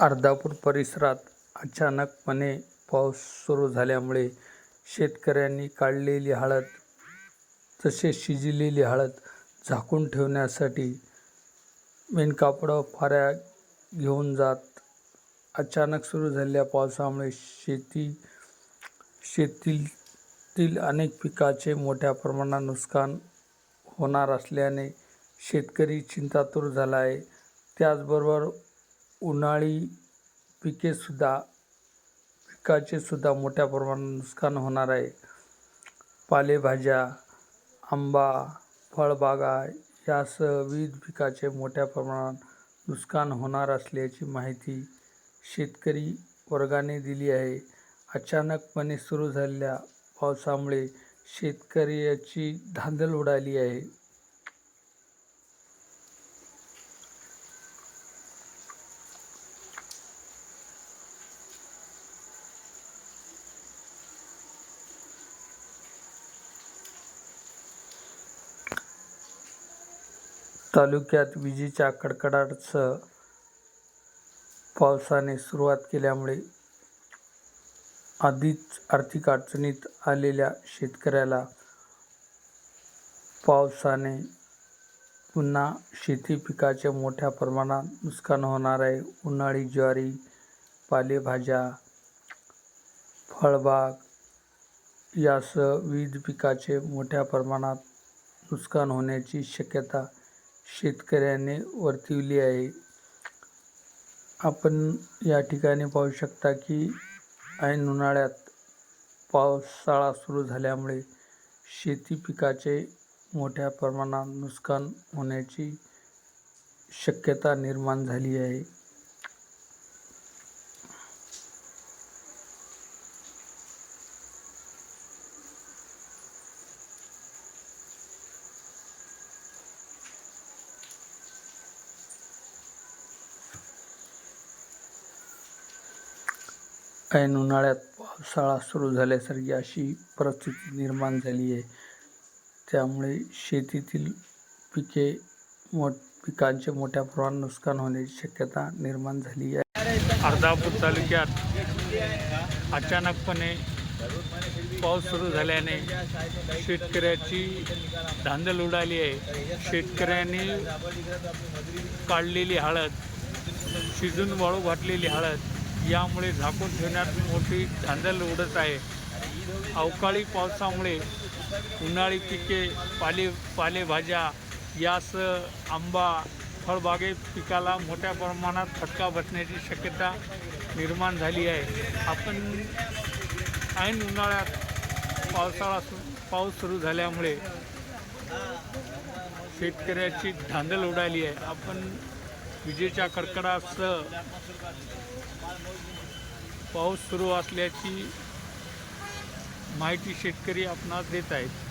अर्धापूर परिसरात अचानकपणे पाऊस सुरू झाल्यामुळे शेतकऱ्यांनी काढलेली हळद तसेच शिजलेली हळद झाकून ठेवण्यासाठी मेनकापडं फाऱ्या घेऊन जात अचानक सुरू झालेल्या पावसामुळे शेती शेतीतील अनेक पिकाचे मोठ्या प्रमाणात नुकसान होणार असल्याने शेतकरी चिंतातूर झाला आहे. त्याचबरोबर उन्हाळी पिकेसुद्धा पिकाचेसुद्धा मोठ्या प्रमाणात नुकसान होणार आहे. पालेभाज्या आंबा फळबागा यासह विविध पिकाचे मोठ्या प्रमाणात नुकसान होणार असल्याची माहिती शेतकरी वर्गाने दिली आहे. अचानकपणे सुरू झालेल्या पावसामुळे शेतकऱ्याची धांदल उडाली आहे. तालुक्यात विजेच्या कडकडाटासह पावसाने सुरुवात केल्यामुळे आधीच आर्थिक अडचणीत आलेल्या शेतकऱ्याला पावसाने पुन्हा शेती पिकाचे मोठ्या प्रमाणात नुकसान होणार आहे. उन्हाळी ज्वारी पालेभाज्या फळबाग यासह विविध पिकाचे मोठ्या प्रमाणात नुकसान होण्याची शक्यता शेतकऱ्याने वर्तविली आहे. आपण या ठिकाणी पाहू शकता की ऐन उन्हाळ्यात पावसाळा सुरू झाल्यामुळे शेती पिकाचे मोठ्या प्रमाणात नुकसान होण्याची शक्यता निर्माण झाली आहे. ऐन उन्हाळ्यात पावसाळा सुरू झाल्यासारखी अशी परिस्थिती निर्माण झाली आहे. त्यामुळे शेतीतील पिके मोठ पिकांचे मोठ्या प्रमाणात नुकसान होण्याची शक्यता निर्माण झाली आहे. अर्धापूर तालुक्यात अचानकपणे पाऊस सुरू झाल्याने शेतकऱ्याची धांदल उडाली आहे. शेतकऱ्यांनी काढलेली हळद शिजून वाळू घातलेली हळद यामुळे झाकून ठेवण्यात मोठी धांदल उडत आहे. अवकाळी पावसामुळे उन्हाळी पिके पाले पालेभाज्या यास आंबा फळबागे पिकाला मोठ्या प्रमाणात फटका बसण्याची शक्यता निर्माण झाली आहे. आपण ऐन उन्हाळ्यात पावसाळा सु पाऊस सुरू झाल्यामुळे शेतकऱ्याची धांदल उडाली आहे. आपण विजेच्या कडकडासह पाऊस सुरू असल्याची माहिती शेतकरी आपणास देत आहेत.